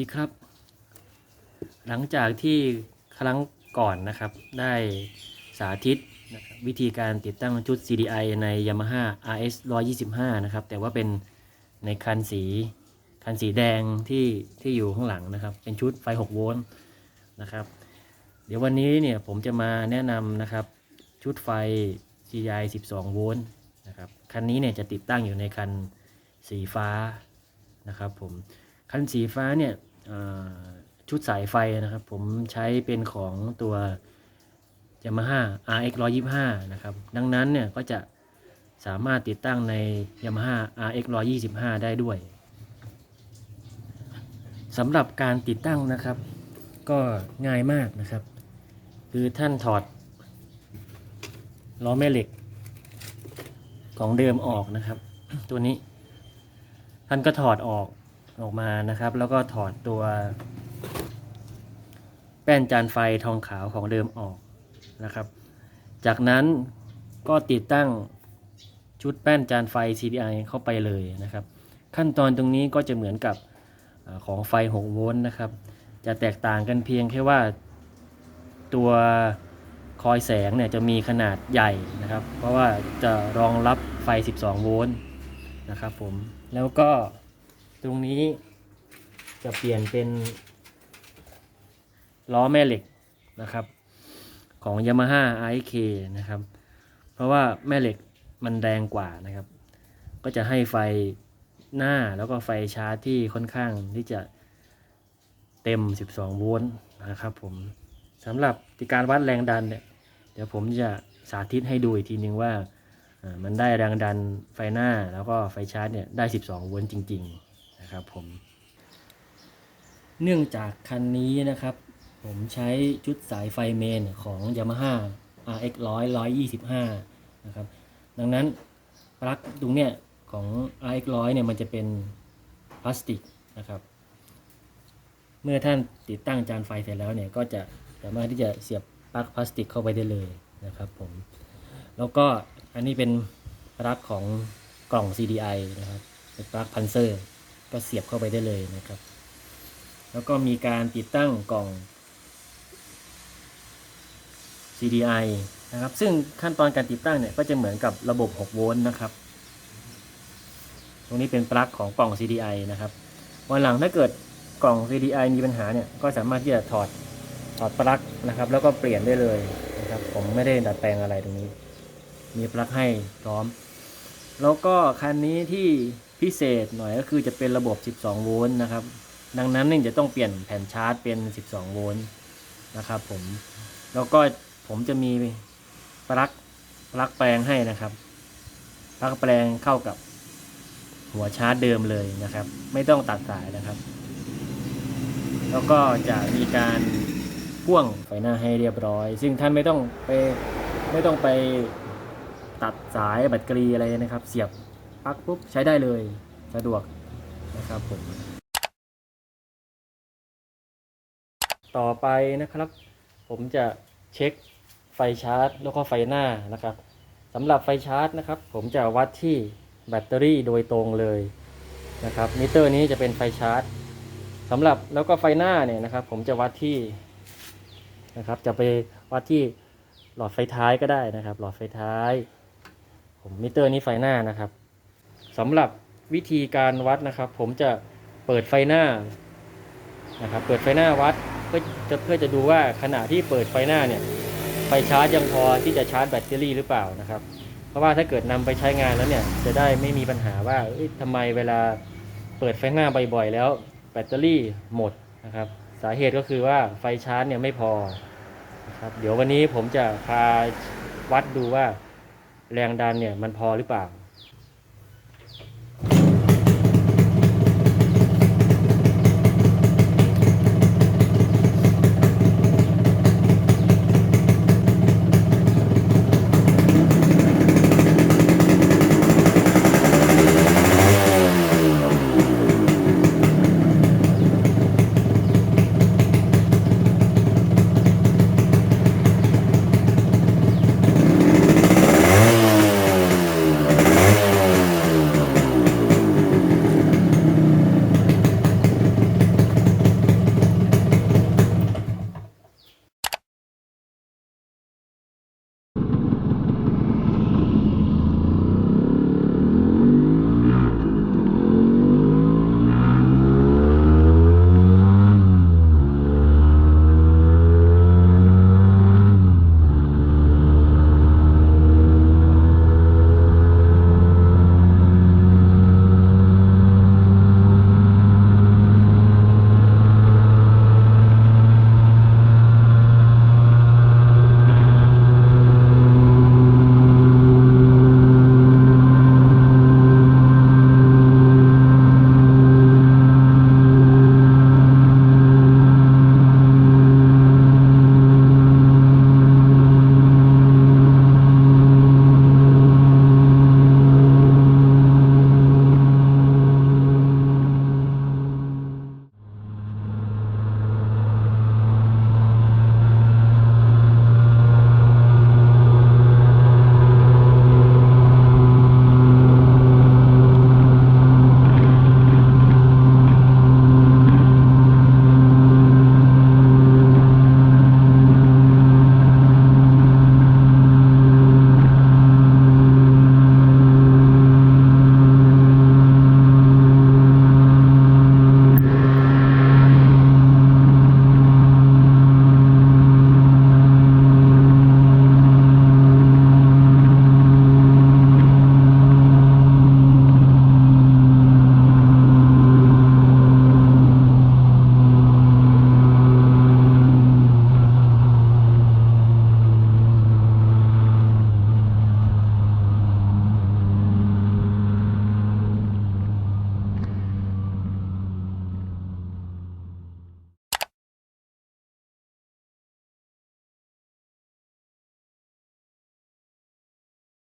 ดีครับ หลังจากที่ครั้งก่อนนะครับ ได้สาธิตนะครับวิธีการติดตั้งชุด CDI ใน Yamaha RS 125 นะครับ แต่ว่าเป็นในคันสีคันสีแดงที่ที่อยู่ข้างหลังนะครับ เป็นชุดไฟ 6 โวลต์นะครับ เดี๋ยววันนี้เนี่ยผมจะมาแนะนำนะครับ ชุดไฟ CDI 12 โวลต์นะครับ คันนี้เนี่ยจะติดตั้งอยู่ในคันสีฟ้านะครับผมคันสีฟ้าเนี่ย ชุดสายไฟนะครับ ผมใช้เป็นของตัว Yamaha RX 125 นะครับ ดังนั้นเนี่ยก็จะสามารถติดตั้งใน Yamaha RX 125 ได้ด้วยสำหรับการติดตั้งนะครับ ก็ง่ายมากนะครับ คือท่านถอดล้อแม่เหล็กของเดิมออกนะครับ ตัวนี้ ท่านก็ถอดออก ออกมานะครับ แล้วก็ถอดตัว แป้นจานไฟทองขาวของเดิมออกนะครับ จากนั้นก็ติดตั้งชุดแป้นจานไฟ CDI เข้าไปเลยนะครับ ขั้นตอนตรงนี้ก็จะเหมือนกับของไฟ 6 โวลต์นะครับ จะแตกต่างกันเพียงแค่ว่าตัวคอยแสงเนี่ยจะมีขนาดใหญ่นะครับ เพราะว่าจะรองรับไฟ 12 โวลต์นะครับผม แล้วก็ ตรงนี้จะเปลี่ยนเป็นล้อแม่เหล็กนะครับ ของ Yamaha RK นะครับ เพราะว่าแม่เหล็กมันแรงกว่านะครับ ก็จะให้ไฟหน้าแล้วก็ไฟชาร์จที่ค่อนข้างที่จะเต็ม 12 โวลต์นะครับผมสำหรับการวัดแรงดันเนี่ยเดี๋ยวผมจะสาธิตให้ดูอีกทีนึงว่าอ่ามันได้แรงดันไฟหน้าแล้วก็ไฟชาร์จเนี่ยได้ 12 โวลต์จริง ๆ นะครับผม เนื่องจากคันนี้นะครับ ผมใช้ชุดสายไฟเมนของ Yamaha RX 100 125 นะครับ ดังนั้นปลั๊กตรงเนี้ยของ RX 100เนี่ยมันจะเป็นพลาสติกนะครับ เมื่อท่านติดตั้งจานไฟเสร็จแล้วเนี่ยก็จะสามารถที่จะเสียบปลั๊กพลาสติกเข้าไปได้เลยนะครับผม แล้วก็อันนี้เป็นปลั๊กของกล่อง CDI นะครับ เป็นปลั๊กพันเซอร์ ก็เสียบเข้าไปได้เลยนะครับ แล้วก็มีการติดตั้งกล่อง CDI นะครับ ซึ่งขั้นตอนการติดตั้งเนี่ยก็จะเหมือนกับระบบ 6 โวลต์นะครับ ตรงนี้เป็นปลั๊กของกล่อง CDI นะครับวันหลังถ้าเกิดกล่อง CDI มีปัญหาเนี่ยก็สามารถที่จะถอดถอดปลั๊กนะครับ แล้วก็เปลี่ยนได้เลยนะครับ ผมไม่ได้ดัดแปลงอะไรตรงนี้ มีปลั๊กให้พร้อม แล้วก็คันนี้ที่ พิเศษหน่อยก็คือจะเป็นระบบ 12 โวลต์นะครับ ดังนั้นนี่จะต้องเปลี่ยนแผ่นชาร์จเป็น 12 โวลต์นะครับผม แล้วก็ผมจะมีปลั๊กปลั๊กแปลงให้นะครับปลั๊กแปลงเข้ากับหัวชาร์จเดิมเลยนะครับ ไม่ต้องตัดสายนะครับ แล้วก็จะมีการพ่วงไฟหน้าให้เรียบร้อย ซึ่งท่านไม่ต้องไปไม่ต้องไปตัดสายแบตเตอรี่อะไรนะครับ เสียบ ปลั๊กปุ๊บใช้ได้เลยสะดวกนะครับผม ต่อไปนะครับ ผมจะเช็คไฟชาร์จ แล้วก็ไฟหน้านะครับสำหรับไฟชาร์จนะครับ ผมจะวัดที่แบตเตอรี่โดยตรงเลยนะครับมิเตอร์นี้จะเป็นไฟชาร์จสำหรับแล้วก็ไฟหน้าเนี่ยนะครับ ผมจะวัดที่นะครับ จะไปวัดที่หลอดไฟท้ายก็ได้นะครับ หลอดไฟท้าย ผมมิเตอร์นี้ไฟหน้านะครับ สำหรับวิธีการวัดนะครับ ผมจะเปิดไฟหน้านะครับเปิดไฟหน้าวัดเพื่อจะเพื่อจะดูว่าขณะที่เปิดไฟหน้าเนี่ยไฟชาร์จยังพอที่จะชาร์จแบตเตอรี่หรือเปล่านะครับ เพราะว่าถ้าเกิดนำไปใช้งานแล้วเนี่ยจะได้ไม่มีปัญหาว่าเอ้ยทำไมเวลาเปิดไฟหน้าบ่อยๆแล้ว แบตเตอรี่หมดนะครับ สาเหตุก็คือว่าไฟชาร์จเนี่ยไม่พอนะครับเดี๋ยววันนี้ผมจะพาวัดดูว่าแรงดันเนี่ยมันพอหรือเปล่า